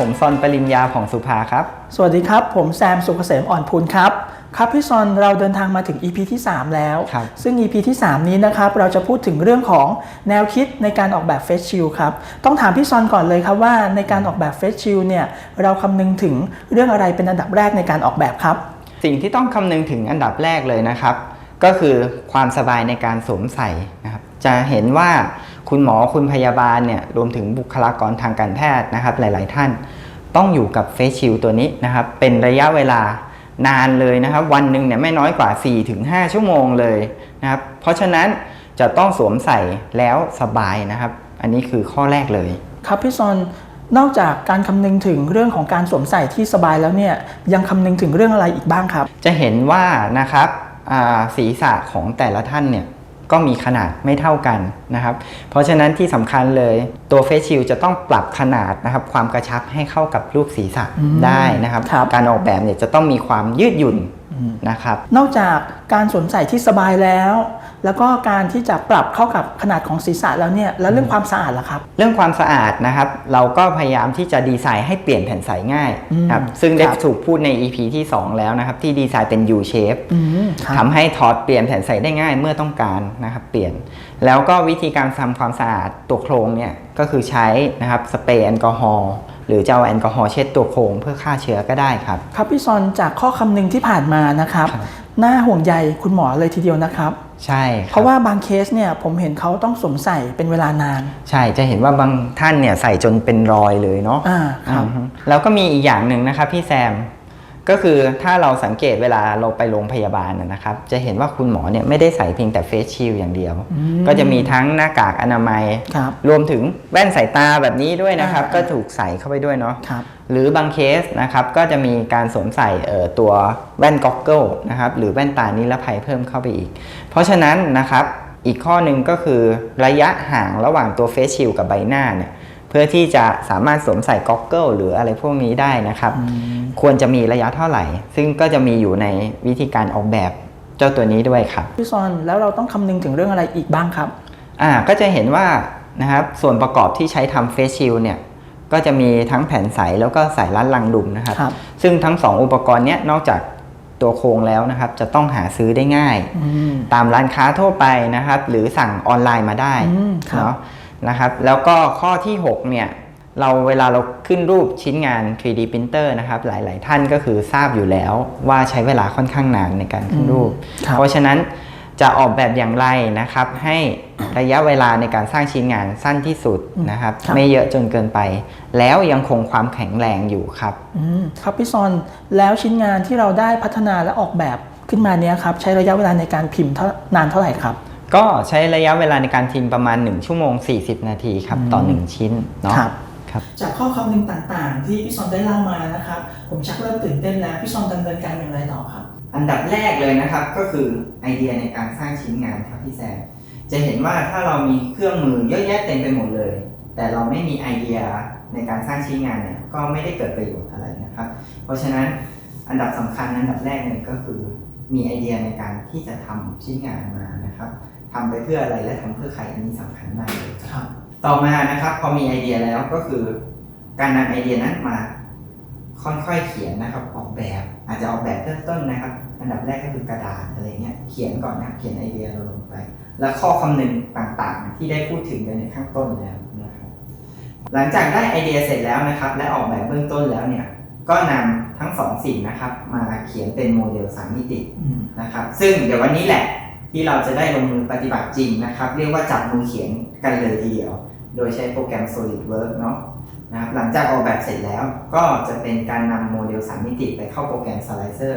ผมซอนปริญญาผ่องสุภาครับ สวัสดีครับ ผมแซมสุกเกษมอ่อนพูนครับ ครับพี่ซอนเราเดินทางมาถึง EP ที่ 3 แล้ว ครับ ซึ่ง EP ที่ 3 นี้นะครับเราจะพูดถึงเรื่องของแนวคิดในการออกแบบเฟสชิลครับ ต้องถามพี่ซอนก่อนเลยครับว่าในการออกแบบเฟสชิลเนี่ยเราคำนึงถึงเรื่องอะไรเป็นอันดับแรกในการออกแบบครับ สิ่งที่ต้องคำนึงถึงอันดับแรกเลยนะครับ ก็คือความสบายในการสวมใส่นะครับ จะเห็นว่า คุณหมอคุณพยาบาลเนี่ยรวมถึงบุคลากรทางการแพทย์นะครับหลาย ๆ ท่านต้องอยู่กับเฟสชิลตัวนี้นะครับเป็นระยะเวลานานเลยนะครับ วันหนึ่งเนี่ยไม่น้อยกว่า 4-5 ชั่วโมงเลยนะครับเพราะฉะนั้นจะต้องสวมใส่แล้วสบายนะครับ อันนี้คือข้อแรกเลย ครับพี่ซอนนอกจากการคำนึงถึงเรื่องของการสวมใส่ที่สบายแล้วเนี่ยยังคำนึงถึงเรื่องอะไรอีกบ้างครับ จะเห็นว่านะครับอ่าศีรษะของแต่ละท่านเนี่ย ก็มีขนาดไม่เท่ากันนะครับ เพราะฉะนั้นที่สำคัญเลยตัวเฟซชิลจะต้องปรับขนาดนะครับความกระชับให้เข้ากับรูปศีรษะอืมได้นะครับครับ การออกแบบเนี่ยจะต้องมีความยืดหยุ่น นะครับ นอกจากการสวมใส่ที่สบายแล้ว แล้วก็การที่จะปรับเข้ากับขนาดของศีรษะแล้วเนี่ยแล้วเรื่องความสะอาดล่ะครับ เรื่องความสะอาดนะครับ เราก็พยายามที่จะดีไซน์ให้เปลี่ยนแผ่นใสง่ายครับอืมซึ่งได้ครับถูกพูดใน EP ที่ 2 แล้วนะครับ ที่ดีไซน์เป็น U shape อืมครับทำให้ถอดเปลี่ยนแผ่นใสได้ง่ายเมื่อต้องการนะครับ เปลี่ยน แล้วก็วิธีการทำความสะอาดตัวโครงเนี่ยก็คือใช้นะครับสเปรย์แอลกอฮอล์หรือจะเอาแอลกอฮอล์เช็ดตัวโครงเพื่อฆ่าเชื้อก็ได้ครับ ครับพี่ซอนจากข้อคำนึงที่ผ่านมานะครับครับน่าห่วงใยคุณหมอเลยทีเดียวนะครับใช่คบเพราะว่าบางเคสเนี่ยผมเห็นเขาต้องสวมใส่เป็นเวลานาน ใช่จะเห็นว่าบางท่านเนี่ยใส่จนเป็นรอยเลยเนาะอ่าครับอือฮึแล้วก็มีอีกอย่างหนึ่งนะครับพี่แซม ก็คือถ้าเราสังเกตเวลาเราไปโรงพยาบาลนะนะครับ จะเห็นว่าคุณหมอเนี่ยไม่ได้ใส่เพียงแต่เฟสชิลอย่างเดียวอืมก็จะมีทั้งหน้ากากอนามัยครับรวมถึงแว่นสายตาแบบนี้ด้วยนะครับอ่าก็ถูกใส่เข้าไปด้วยเนาะครับหรือบางเคสนะครับก็จะมีการสวมใส่เอ่อตัวแว่นก็อกเกิลนะครับหรือแว่นตานิรภัยเพิ่มเข้าไปอีก เพราะฉะนั้นนะครับอีกข้อหนึ่งก็คือระยะห่างระหว่างตัวเฟซชิลกับใบหน้าเนี่ย เพื่อที่จะสามารถสวมใส่ก็อกเกิลหรืออะไรพวกนี้ได้นะครับ ควรจะมีระยะเท่าไหร่ ซึ่งก็จะมีอยู่ในวิธีการออกแบบเจ้าตัวนี้ด้วยครับพี่ซอนแล้วเราต้องคำนึงถึงเรื่องอะไรอีกบ้างครับอ่าก็จะเห็นว่านะครับส่วนประกอบที่ใช้ทำเฟซชิลเนี่ยก็จะมีทั้งแผ่นใสแล้วก็สายรัดลังดุมนะครับครับซึ่งทั้งสองอุปกรณ์เนี้ยนอกจากตัวโครงแล้วนะครับ จะต้องหาซื้อได้ง่ายอืมตามร้านค้าทั่วไปนะครับ หรือสั่งออนไลน์มาได้อืมครับเนาะ นะครับแล้วก็ข้อที่ 6 เนี่ยเราเวลาเราขึ้นรูปชิ้นงาน 3D printer นะครับหลาย ๆ ท่านก็คือทราบอยู่แล้วว่าใช้เวลาค่อนข้างนานในการขึ้นรูปครับเพราะฉะนั้นจะออกแบบอย่างไรนะครับ ให้ระยะเวลาในการสร้างชิ้นงานสั้นที่สุดนะครับครับไม่เยอะจนเกินไป แล้วยังคงความแข็งแรงอยู่ครับอืมครับพี่ซอนแล้วชิ้นงานที่เราได้พัฒนาและออกแบบขึ้นมาเนี้ยครับใช้ระยะเวลาในการพิมพ์เท่านานเท่าไหร่ครับ ก็ใช้ระยะเวลาในการพิมพ์ประมาณ 1 ชั่วโมง 40 นาทีครับ ต่อ 1 ชิ้นเนาะครับครับจากข้อคำนึงต่างๆ ที่พี่ซอนได้เล่ามานะครับ ผมชักเริ่มตื่นเต้นแล้ว พี่ซอนดำเนินการอย่างไรต่อครับ อันดับแรกเลยนะครับก็คือไอเดียในการสร้างชิ้นงานครับพี่แซมจะเห็นว่าถ้าเรามีเครื่องมือเยอะแยะเต็มไปหมดเลย แต่เราไม่มีไอเดียในการสร้างชิ้นงานเนี่ยก็ไม่ได้เกิดประโยชน์อะไรนะครับ เพราะฉะนั้นอันดับสำคัญอันดับแรกเนี่ยก็คือ มีไอเดียในการที่จะทำชิ้นงานมานะครับ ทำไปเพื่ออะไรและทำเพื่อใครอันนี้สำคัญมากเลยครับ ต่อมานะครับ พอมีไอเดียแล้วก็คือ การนำไอเดียนั้นมาค่อยๆเขียนนะครับ ออกแบบอาจจะออกแบบเริ่มต้นนะครับ อันดับแรกก็คือกระดาษอะไรเงี้ยเขียนก่อนนะครับเขียนไอเดียเราลงไป แล้วข้อคำนึงต่างๆ ที่ได้พูดถึงไปในข้างต้นแล้วนะครับหลังจากได้ไอเดียเสร็จแล้วนะครับ และออกแบบเบื้องต้นแล้วเนี่ยก็นำทั้งสองสิ่งนะครับ มาเขียนเป็นโมเดลสามมิติอืมนะครับ ซึ่งเดี๋ยววันนี้แหละ ที่เราจะได้ลงมือปฏิบัติจริงนะครับ เรียกว่าจับมือเขียนกันเลยทีเดียว โดยใช้โปรแกรม SolidWorks เนาะนะครับหลังจากออกแบบเสร็จแล้วก็จะเป็นการนำโมเดล3มิติไปเข้าโปรแกรม Slicer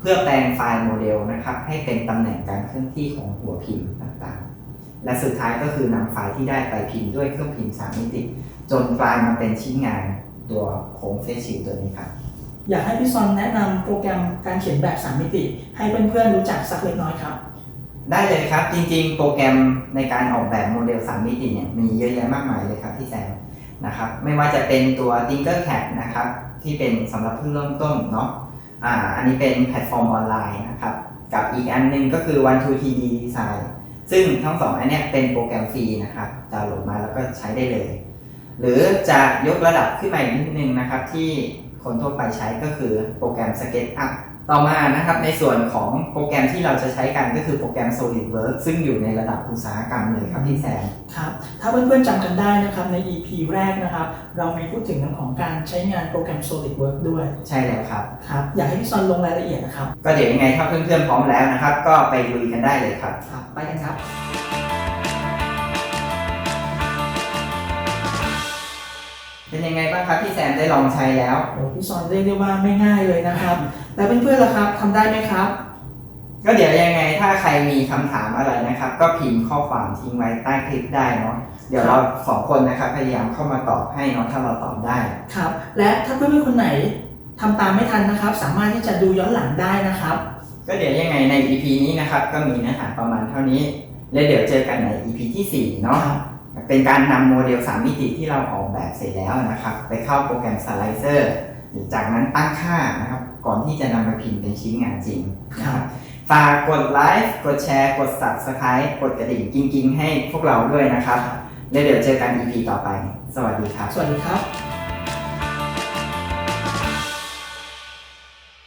เพื่อแปลงไฟล์โมเดลนะครับให้เป็นตำแหน่งการเคลื่อนที่ของหัวพิมพ์ต่างๆ และสุดท้ายก็คือนำไฟล์ที่ได้ไปพิมพ์ด้วยเครื่องพิมพ์3มิติ จนกลายมาเป็นชิ้นงานตัวโครงเฟซชิลตัวนี้ครับอยากให้พี่ซอนแนะนำโปรแกรมการเขียนแบบ 3 มิติ ให้เพื่อนๆรู้จักสักเล็กน้อยครับ ได้เลยครับ จริงๆ โปรแกรมในการออกแบบโมเดล 3 มิติเนี่ยมีเยอะแยะมากมายเลยครับพี่แซมนะครับไม่ว่าจะเป็นตัว Tinkercad นะครับที่เป็นสำหรับเพิ่งเริ่มต้นเนาะอ่าอันนี้เป็นแพลตฟอร์มออนไลน์นะครับกับอีกอันหนึงก็คือ One Two 3D Design ซึ่งทั้งสองอันเนี้ยเป็นโปรแกรมฟรีนะครับดาวน์โหลดมาแล้วก็ใช้ได้เลย หรือจะยกระดับขึ้นมาอีกนิดนึงนะครับที่คนทั่วไปใช้ก็คือโปรแกรม SketchUp ต่อมานะครับในส่วนของโปรแกรมที่เราจะใช้กันก็คือโปรแกรม SolidWorks ซึ่งอยู่ในระดับอุตสาหกรรมเลยครับพี่แซมครับถ้าเพื่อนๆจำกันได้นะครับใน EP แรกนะครับ เรามีพูดถึงเรื่องของการใช้งานโปรแกรม SolidWorks ด้วยใช่แล้วครับครับ อยากให้พี่ซอนลงรายละเอียดนะครับ ก็เดี๋ยวยังไงถ้าเพื่อนๆพร้อมแล้วนะครับ ก็ไปลุยกันได้เลยครับครับไปกันครับ เป็นยังไงบ้างครับพี่แซมได้ลองใช้แล้ว โอ้พี่ซอนเรียกได้ว่าไม่ง่ายเลยนะครับ แล้วเพื่อนๆล่ะครับทำได้ไหมครับ ก็เดี๋ยวยังไงถ้าใครมีคำถามอะไรนะครับ ก็พิมพ์ข้อความทิ้งไว้ใต้คลิปได้เนาะเดี๋ยวเราสองคนนะครับพยายามเข้ามาตอบให้เนาะถ้าเราตอบได้ ครับ และถ้าเพื่อนๆคนไหนทำตามไม่ทันนะครับ สามารถที่จะดูย้อนหลังได้นะครับ ก็เดี๋ยวยังไงใน EP นี้นะครับ ก็มีเนื้อหาประมาณเท่านี้ แล้วเดี๋ยวเจอกันใน EP ที่4เนาะครับ เป็นการนำโมเดล 3 มิติที่เราออกแบบเสร็จแล้วนะครับ ไปเข้าโปรแกรม Slicer จากนั้นตั้งค่านะครับ ก่อนที่จะนำมาพิมพ์เป็นชิ้นงานจริงนะครับฝากกดไลค์กดแชร์ กด Subscribe กดกระดิ่งกิ้งๆ ให้พวกเราด้วยนะครับ แล้วเดี๋ยวเจอกัน EP ต่อไป สวัสดีครับ สวัสดีครับ